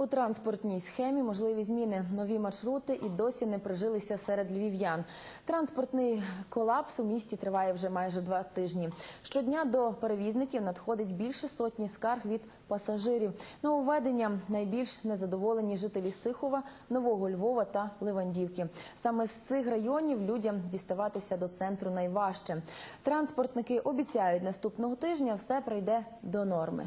У транспортній схемі можливі зміни. Нові маршрути і досі не прижилися серед львів'ян. Транспортний колапс у місті триває вже майже два тижні. Щодня до перевізників надходить більше сотні скарг від пасажирів. Нововведенням найбільш незадоволені жителі Сихова, Нового Львова та Ливандівки. Саме з цих районів людям діставатися до центру найважче. Транспортники обіцяють, наступного тижня все прийде до норми.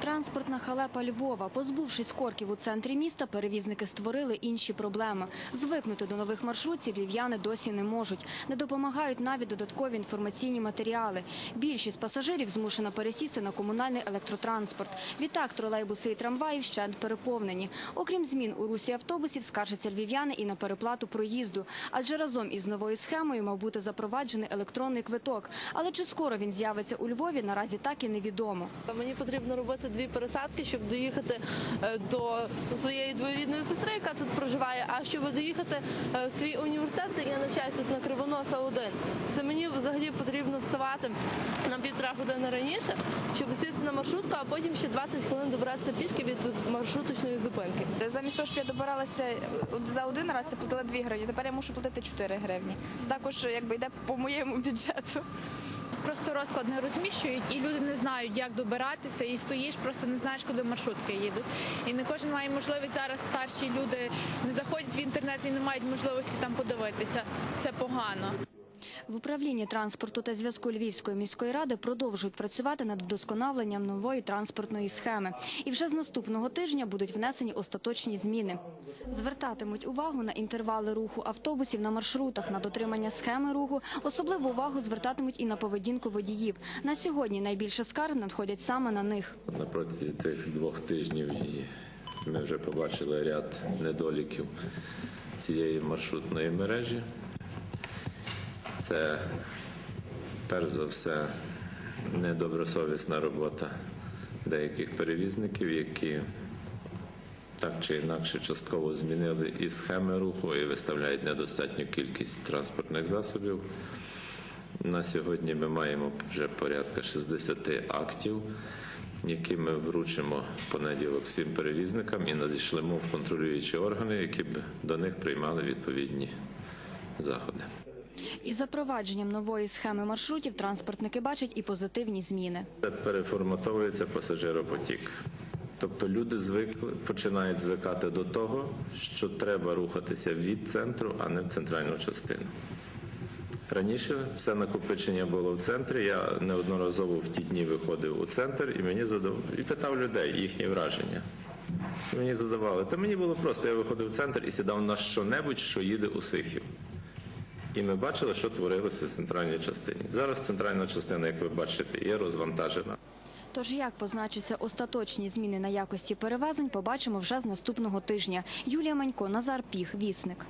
Транспортна халепа Львова. Позбувшись корків у центрі міста, перевізники створили інші проблеми. Звикнути до нових маршрутів львів'яни досі не можуть. Не допомагають навіть додаткові інформаційні матеріали. Більшість пасажирів змушена пересісти на комунальний електротранспорт. Відтак тролейбуси і трамваї вщент переповнені. Окрім змін у русі автобусів, скаржаться львів'яни і на переплату проїзду. Адже разом із новою схемою мав бути запроваджений електронний квиток. Але чи скоро він з'явиться у Львові, наразі так і невідомо. Мені потрібно робити дві пересадки, щоб доїхати е, до своєї дворідної сестри, яка тут проживає. А щоб доїхати е, в свій університет, де я навчаюся тут на Кривоноса 1. Це мені взагалі потрібно вставати на півтора години раніше, щоб сісти на маршрутку, а потім ще 20 хвилин добиратися пішки від маршруточної зупинки. Замість того, щоб я добиралася за один раз, я платила 2 гривні. Тепер я мушу платити 4 гривні. Це також якби йде по моєму бюджету. Просто розклад не розміщують, і люди не знають, як добиратися, і стоїш, просто не знаєш, куди маршрутки їдуть. І не кожен має можливість зараз. Старші люди не заходять в інтернет і не мають можливості там подивитися. Це погано. В управлінні транспорту та зв'язку Львівської міської ради продовжують працювати над вдосконаленням нової транспортної схеми. І вже з наступного тижня будуть внесені остаточні зміни. Звертатимуть увагу на інтервали руху автобусів на маршрутах, на дотримання схеми руху. Особливу увагу звертатимуть і на поведінку водіїв. На сьогодні найбільше скарг надходять саме на них. На протязі тих двох тижнів ми вже побачили ряд недоліків цієї маршрутної мережі. Це перш за все недобросовісна робота деяких перевізників, які так чи інакше частково змінили і схеми руху, і виставляють недостатню кількість транспортних засобів. На сьогодні ми маємо вже порядка 60 актів, які ми вручимо в понеділок всім перевізникам і надішлемо в контролюючі органи, які б до них приймали відповідні заходи. Із запровадженням нової схеми маршрутів транспортники бачать і позитивні зміни. Це переформатовується пасажиропотік. Тобто люди звикли, починають звикати до того, що треба рухатися від центру, а не в центральну частину. Раніше все накопичення було в центрі. Я неодноразово в ті дні виходив у центр і мені задав і питав людей їхні враження. Мені задавали. Та мені було просто, я виходив в центр і сідав на що-небудь, що їде у Сихів. І ми бачили, що творилося в центральній частині. Зараз центральна частина, як ви бачите, є розвантажена. Тож як позначаться остаточні зміни на якості перевезень, побачимо вже з наступного тижня. Юлія Манько, Назар Піх, Вісник.